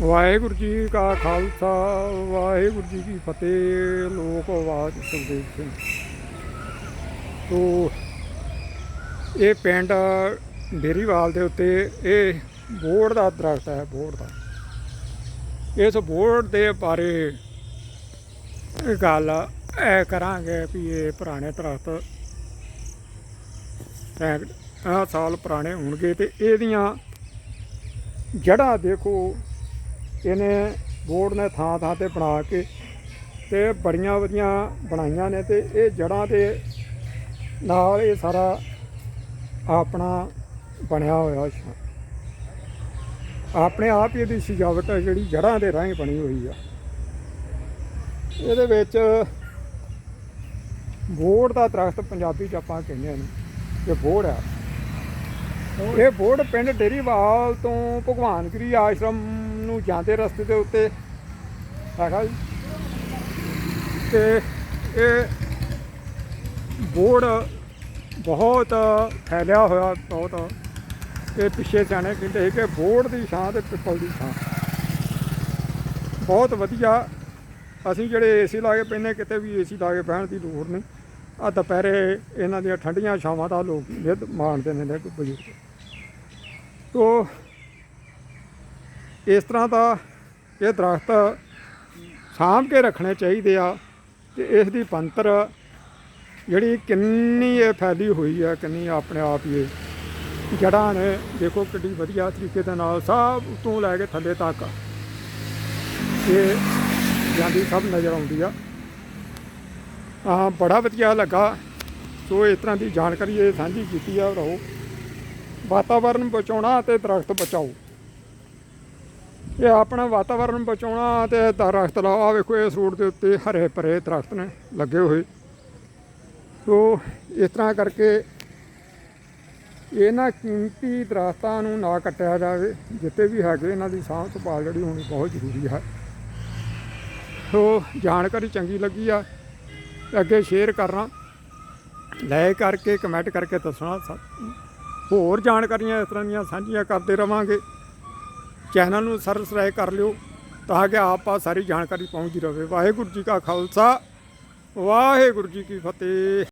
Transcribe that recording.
ਵਾਹਿਗੁਰੂ ਜੀ ਕਾ ਖਾਲਸਾ, ਵਾਹਿਗੁਰੂ ਜੀ ਕੀ ਫਤਿਹ, ਲੋਕ ਆਵਾਜ਼ ਸੁਖਦੇਵ ਸਿੰਘ ਤੋ ਇਹ ਪਿੰਡ ਡੇਰੀਵਾਲ ਦੇ ਉੱਤੇ ਇਹ ਬੋਰਡ ਦਾ ਦਰਖਤ ਹੈ, ਬੋਰਡ ਦਾ। ਇਸ ਬੋਰਡ ਦੇ ਬਾਰੇ ਗੱਲ ਇਹ ਕਰਾਂਗੇ ਵੀ ਇਹ ਪੁਰਾਣੇ ਦਰਖਤ ਸੈਂਕੜ ਸਾਲ ਪੁਰਾਣੇ ਹੋਣਗੇ ਤੇ ਇਹਦੀਆਂ ਜੜ੍ਹਾਂ ਦੇਖੋ ਇਹਨੇ ਬੋਰਡ ਨੇ ਥਾਂ ਥਾਂ ਤੇ ਬਣਾ ਕੇ ਤੇ ਬੜੀਆਂ ਵਧੀਆ ਬਣਾਈਆਂ ਨੇ ਤੇ ਇਹ ਜੜ੍ਹਾਂ ਦੇ ਨਾਲ ਇਹ ਸਾਰਾ ਆਪਣਾ ਬਣਿਆ ਹੋਇਆ ਆਪਣੇ ਆਪ ਹੀ ਇਹਦੀ ਸਜਾਵਟ ਹੈ, ਜਿਹੜੀ ਜੜ੍ਹਾਂ ਦੇ ਰਾਹੀਂ ਬਣੀ ਹੋਈ ਆ। ਇਹਦੇ ਵਿੱਚ ਬੋੜ ਦਾ ਦਰਖਤ ਪੰਜਾਬੀ ਚ ਆਪਾਂ ਕਹਿੰਦੇ ਨੇ ਇਹ ਬੋੜ ਆ। ਇਹ ਬੋੜ ਪਿੰਡ ਡੇਰੀਵਾਲ ਤੋਂ ਭਗਵਾਨਗਿਰੀ ਆਸ਼ਰਮ ਨੂੰ ਜਾਂਦੇ ਰਸਤੇ ਦੇ ਉੱਤੇ ਹੈਗਾ ਜੀ। ਤੇ ਇਹ ਬੋਰਡ ਬਹੁਤ ਫੈਲਿਆ ਹੋਇਆ ਬਹੁਤ। ਇਹ ਪਿੱਛੇ ਸਿਆਣੇ ਕਹਿੰਦੇ ਸੀ ਕਿ ਬੋਰਡ ਦੀ ਛਾਂ ਤੇ ਪਿੱਪਲ ਦੀ ਛਾਂ। ਬਹੁਤ ਵਧੀਆ। ਅਸੀਂ ਜਿਹੜੇ ਏਸੀ ਲਾ ਕੇ ਪੈਂਦੇ ਕਿਤੇ ਵੀ ਏਸੀ ਲਾ ਕੇ ਬਹਿਣ ਦੀ ਲੋੜ ਨਹੀਂ। ਆ ਦੁਪਹਿਰੇ ਇਹਨਾਂ ਦੀਆਂ ਠੰਡੀਆਂ ਛਾਵਾਂ ਦਾ ਲੋਕ ਨਿੱਧ ਮਾਣਦੇ ਨੇ ਬਜ਼ੁਰਗ। ਤੋਂ ਇਸ ਤਰ੍ਹਾਂ ਦਾ ਇਹ ਦਰਖਤ ਸਾਂਭ ਕੇ ਰੱਖਣੇ ਚਾਹੀਦੇ ਆ ਤੇ ਇਸ ਦੀ ਪੰਤਰ ਜਿਹੜੀ ਕਿੰਨੀ ਇਹ ਫੈਲੀ ਹੋਈ ਆ, ਕਿੰਨੀ ਆਪਣੇ ਆਪ ਹੀ ਇਹ। ਜੜ੍ਹਾਂ ਨੇ ਦੇਖੋ ਕਿੱਡੀ ਵਧੀਆ ਤਰੀਕੇ ਦੇ ਨਾਲ ਸਭ ਤੋਂ ਲੈ ਕੇ ਥੱਲੇ ਤੱਕ ਇਹ ਜਾਂਦੀ ਸਭ ਨਜ਼ਰ ਆਉਂਦੀ ਆ। ਆ ਬੜਾ ਵਧੀਆ ਲੱਗਾ। ਸੋ ਇਸ ਤਰ੍ਹਾਂ ਦੀ ਜਾਣਕਾਰੀ ਇਹ ਸਾਂਝੀ ਕੀਤੀ ਆ, ਰਹੋ। ਵਾਤਾਵਰਨ ਬਚਾਉਣਾ ਤੇ ਦਰਖਤ ਬਚਾਓ। ਇਹ ਆਪਣਾ ਵਾਤਾਵਰਨ ਬਚਾਉਣਾ ਤੇ ਦਰਖਤ ਲਾਓ ਆਹ ਵੇਖੋ ਇਸ ਰੋਡ ਦੇ ਉੱਤੇ ਹਰੇ ਭਰੇ ਦਰਖਤ ਨੇ, ਲੱਗੇ ਹੋਏ। ਸੋ ਇਸ ਤਰ੍ਹਾਂ ਕਰਕੇ ਇਹਨਾਂ ਕੀਮਤੀ ਦਰਖਤਾਂ ਨੂੰ ਨਾ ਕੱਟਿਆ ਜਾਵੇ ਜਿੱਤੇ ਵੀ ਹੈਗੇ ਇਹਨਾਂ ਦੀ ਸਾਂਭ ਸੰਭਾਲ ਜਿਹੜੀ ਹੋਣੀ ਬਹੁਤ ਜ਼ਰੂਰੀ ਹੈ। ਸੋ ਜਾਣਕਾਰੀ ਚੰਗੀ ਲੱਗੀ ਆ, ਅੱਗੇ ਸ਼ੇਅਰ ਕਰਨਾ ਲਾਇਕ ਕਰਕੇ ਕਮੈਂਟ ਕਰਕੇ ਦੱਸਣਾ ਹੋਰ ਜਾਣਕਾਰੀਆਂ ਇਸ ਤਰ੍ਹਾਂ ਦੀਆਂ ਸਾਂਝੀਆਂ ਕਰਦੇ ਰਵਾਂਗੇ। ਚੈਨਲ ਨੂੰ ਸਬਸਕ੍ਰਾਈਬ ਕਰ ਲਿਓ ਤਾਂ ਕਿ ਆਪ ਪਾਸ ਸਾਰੀ ਜਾਣਕਾਰੀ ਪਹੁੰਚਦੀ ਰਹੇ। ਵਾਹਿਗੁਰੂ ਜੀ ਕਾ ਖਾਲਸਾ, ਵਾਹਿਗੁਰੂ ਜੀ ਕੀ ਫਤਿਹ।